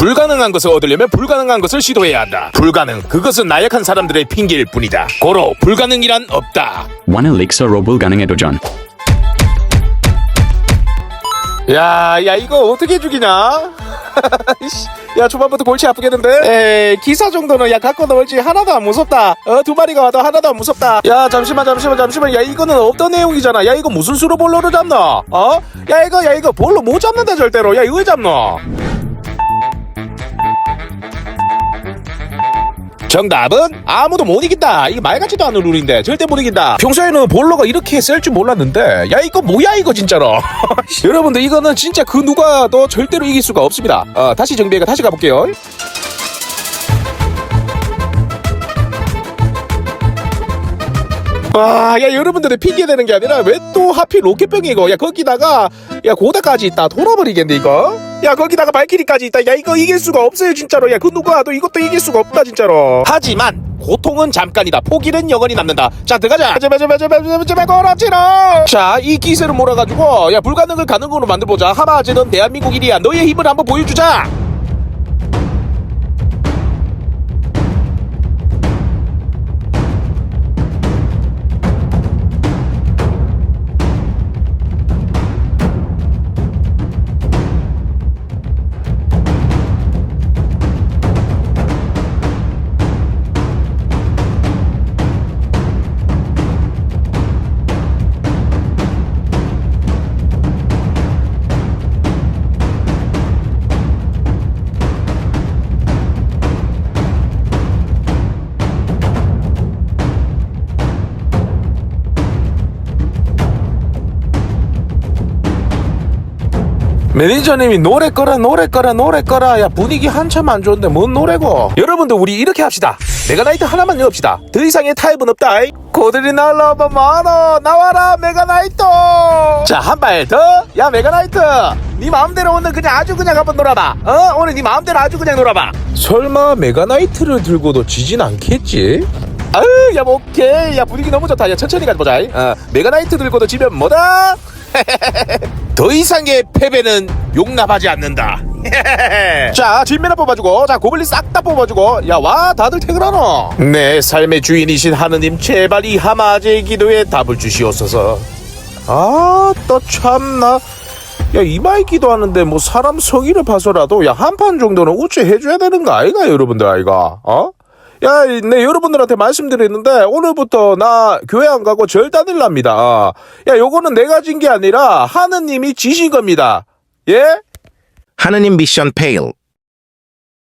불가능한 것을 얻으려면 불가능한 것을 시도해야 한다. 불가능. 그것은 나약한 사람들의 핑계일 뿐이다. 고로 불가능이란 없다. One elixir robul gunning edojan. 야, 야, 이거 어떻게 죽이냐? 야, 초반부터 골치 아프겠는데? 에 기사 정도는 야, 갖고 놀지 하나도 안 무섭다. 어, 두 마리가 와도 하나도 안 무섭다. 야, 잠시만, 잠시만, 잠시만. 야, 이거는 없던 내용이잖아. 야, 이거 무슨 수로 볼로를 잡나? 어? 야, 이거, 야, 이거 볼로 못 잡는다, 절대로. 야, 이거 왜 잡나? 정답은 아무도 못 이긴다. 이게 말 같지도 않은 룰인데 절대 못 이긴다. 평소에는 볼러가 이렇게 쓸 줄 몰랐는데 야 이거 뭐야 이거 진짜로. 여러분들 이거는 진짜 그 누가 도 절대로 이길 수가 없습니다. 어, 다시 정비해가 다시 가볼게요. 아, 야, 여러분들의 핑계 대는 게 아니라 왜 또 하필 로켓병이고, 야, 거기다가, 야, 고다까지 있다. 돌아버리겠네, 이거? 야, 거기다가 발키리까지 있다. 야, 이거 이길 수가 없어요, 진짜로. 야, 그 누가 또 이것도 이길 수가 없다, 진짜로. 하지만, 고통은 잠깐이다. 포기는 영원히 남는다. 자, 들어가자. 제발, 제발, 제발, 제발, 제발, 거라지로. 자, 이 기세를 몰아가지고, 야, 불가능을 가능으로 만들어보자. 하마아즈는 대한민국 일이야. 너의 힘을 한번 보여주자. 매니저님이 노래 꺼라 노래 꺼라 노래 꺼라. 야 분위기 한참 안 좋은데 뭔 노래고? 여러분들 우리 이렇게 합시다. 메가나이트 하나만 넣읍시다. 더 이상의 타입은 없다. 고들이 날라오면 많아. 나와라 메가나이트. 자 한 발 더. 야 메가나이트. 네 마음대로 오늘 그냥 아주 그냥 한번 놀아봐. 어? 오늘 네 마음대로 아주 그냥 놀아봐. 설마 메가나이트를 들고도 지진 않겠지? 아유 야 뭐, 오케이. 야 분위기 너무 좋다. 야 천천히 가보자. 어, 메가나이트 들고도 지면 뭐다 더 이상의 패배는 용납하지 않는다. 자, 진면을 뽑아주고, 자, 고블린 싹 다 뽑아주고, 야, 와, 다들 퇴근하노. 내 삶의 주인이신 하느님, 제발 이 하마제의 기도에 답을 주시옵소서. 아, 또 참나. 야, 이마에 기도하는데 뭐 사람 성의를 봐서라도, 야, 한 판 정도는 우째 해줘야 되는 거 아이가, 여러분들 아이가? 어? 야, 네, 여러분들한테 말씀드렸는데, 오늘부터 나 교회 안 가고 절단을 납니다. 야, 요거는 내가 진 게 아니라, 하느님이 지신 겁니다. 예? 하느님 미션 페일.